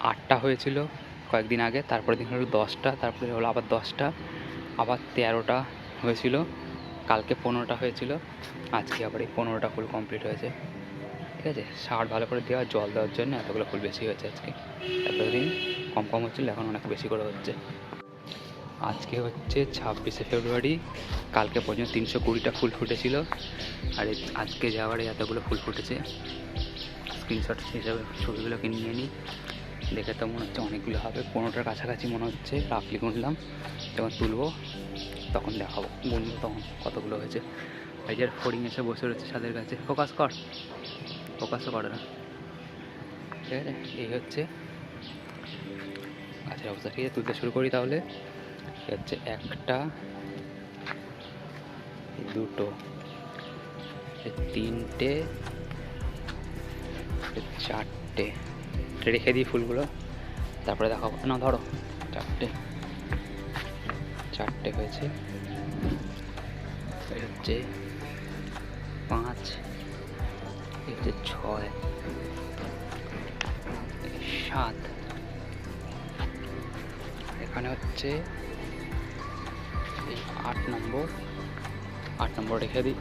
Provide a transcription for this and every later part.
আটটা হয়েছিল কয়েকদিন আগে তারপরে দিন হলো দশটা, তারপরে হলো আবার দশটা, আবার তেরোটা হয়েছিল, কালকে পনেরোটা হয়েছিল, আজকে আবার এই পনেরোটা ফুল কমপ্লিট হয়েছে। ঠিক আছে? সার ভালো করে দেওয়া, জল দেওয়ার জন্য এতগুলো ফুল বেশি হয়েছে আজকে। এতদিন কম কম হচ্ছিল, এখন অনেক বেশি করে হচ্ছে। আজকে হচ্ছে ছাব্বিশে ফেব্রুয়ারি, কালকে পর্যন্ত তিনশো কুড়িটা ফুল ফুটেছিল। আর আজকে যাওয়ার এতগুলো ফুল ফুটেছে স্ক্রিনশট হিসাবে ছবিগুলোকে নিয়ে নিই। দেখে তো মনে হচ্ছে অনেকগুলো হবে। পনেরোটার কাছাকাছি মনে হচ্ছে, রাফলি গুনলাম, যখন তুলবো তখন দেখাবো। গুনবো তখন কতগুলো হয়েছে। এই যে ফড়িং এসে বসে রয়েছে ছাদের কাছে। ফোকাস কর। ফোকাসও করে না। ঠিক আছে? এই হচ্ছে গাছের অবস্থা। ঠিক আছে? তুলতে শুরু করি তাহলে। হচ্ছে একটা দুটো তিনটে চারটে। রেখে দিই ফুলগুলো তারপরে দেখাবো। না, ধরো। চারটে। চারটে হয়েছে। হচ্ছে পাঁচ। হচ্ছে ছয়। সাত। এখানে হচ্ছে এই আট নম্বর। আট নম্বর রেখে দিই।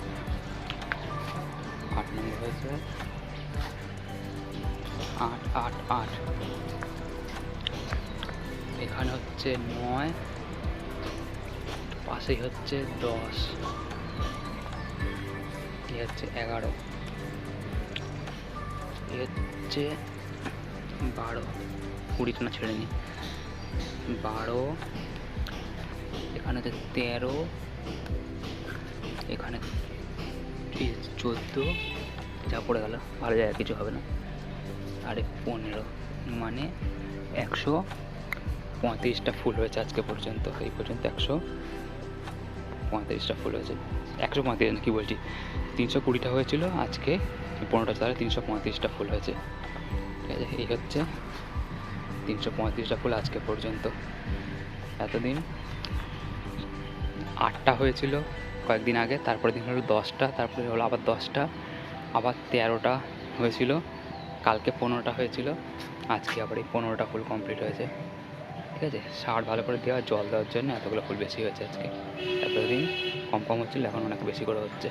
আট নম্বর হয়েছে আট আট আট। এখানে হচ্ছে নয়, পাশেই হচ্ছে দশ। এ হচ্ছে এগারো। এ হচ্ছে বারো। কুড়িটা না, ছেড়ে নি বারো। এখানে হচ্ছে তেরো। এখানে চোদ্দ। যা পড়ে গেল, ভালো জায়গা কিছু হবে না। আর পনেরো মানে একশো পঁয়ত্রিশটা ফুল হয়েছে আজকে পর্যন্ত, এই পর্যন্ত একশো পঁয়ত্রিশটা ফুল হয়েছে। একশো পঁয়ত্রিশ না কি বলছি? তিনশো কুড়িটা হয়েছিল, আজকে পনেরোটা তারা তিনশো পঁয়ত্রিশটা ফুল হয়েছে। ঠিক আছে, এই হচ্ছে তিনশো পঁয়ত্রিশটা ফুল আজকে পর্যন্ত। এতদিন আটটা হয়েছিল কয়েকদিন আগে তারপরে দিন হলো দশটা, তারপরে হলো আবার দশটা, আবার তেরোটা হয়েছিল। কালকে পনেরোটা হয়েছিল, আজকে আবার এই পনেরোটা ফুল কমপ্লিট হয়েছে। ঠিক আছে? সার ভালো করে দেওয়া, জল দেওয়ার জন্য এতগুলো ফুল বেশি হয়েছে আজকে। এতদিন কম কম হচ্ছিল, এখন অনেক বেশি করে হচ্ছে।